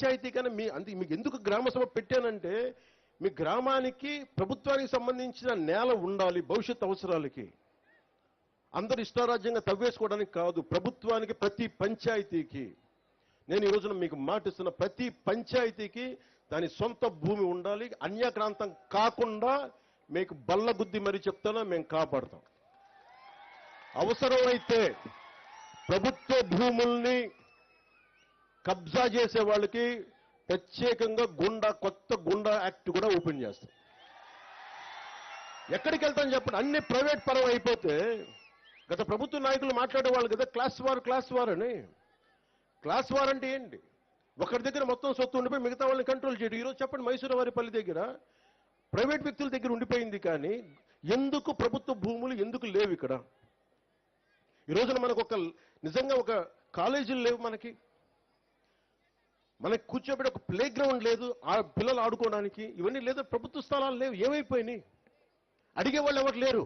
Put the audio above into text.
పంచాయతీ కానీ మీ అంతే మీకు ఎందుకు గ్రామ సభ పెట్టానంటే మీ గ్రామానికి ప్రభుత్వానికి సంబంధించిన నేల ఉండాలి భవిష్యత్ అవసరాలకి. అందరు ఇష్టారాజ్యంగా తవ్వేసుకోవడానికి కాదు ప్రభుత్వానికి ప్రతి పంచాయతీకి. నేను ఈ రోజున మీకు మాటిస్తున్న ప్రతి పంచాయతీకి దాని సొంత భూమి ఉండాలి అన్యక్రాంతం కాకుండా మీకు బల్లగుద్ది మరి చెప్తానో మేము కాపాడతాం. అవసరమైతే ప్రభుత్వ భూముల్ని కబ్జా చేసే వాళ్ళకి ప్రత్యేకంగా గుండా కొత్త గుండా యాక్ట్ కూడా ఓపెన్ చేస్తాం. ఎక్కడికి వెళ్తాం చెప్పండి? అన్ని ప్రైవేట్ పరం అయిపోతే గత ప్రభుత్వ నాయకులు మాట్లాడే వాళ్ళు కదా క్లాస్ వార్ క్లాస్ వార్ అని. క్లాస్ వార్ అంటే ఏంటి? ఒకరి దగ్గర మొత్తం సొత్తు ఉండిపోయి మిగతా వాళ్ళని కంట్రోల్ చేయడం. ఈరోజు చెప్పండి మైసూరు వారిపల్లి దగ్గర ప్రైవేట్ వ్యక్తుల దగ్గర ఉండిపోయింది కానీ ఎందుకు ప్రభుత్వ భూములు ఎందుకు లేవు ఇక్కడ? ఈ రోజున మనకు ఒక నిజంగా ఒక కాలేజీలు లేవు మనకి. మనకి కూర్చోబెట్టి ఒక ప్లే గ్రౌండ్ లేదు ఆ పిల్లలు ఆడుకోవడానికి ఇవన్నీ లేదు ప్రభుత్వ స్థలాలు లేవు ఏమైపోయినాయి? అడిగే వాళ్ళు ఎవరు లేరు?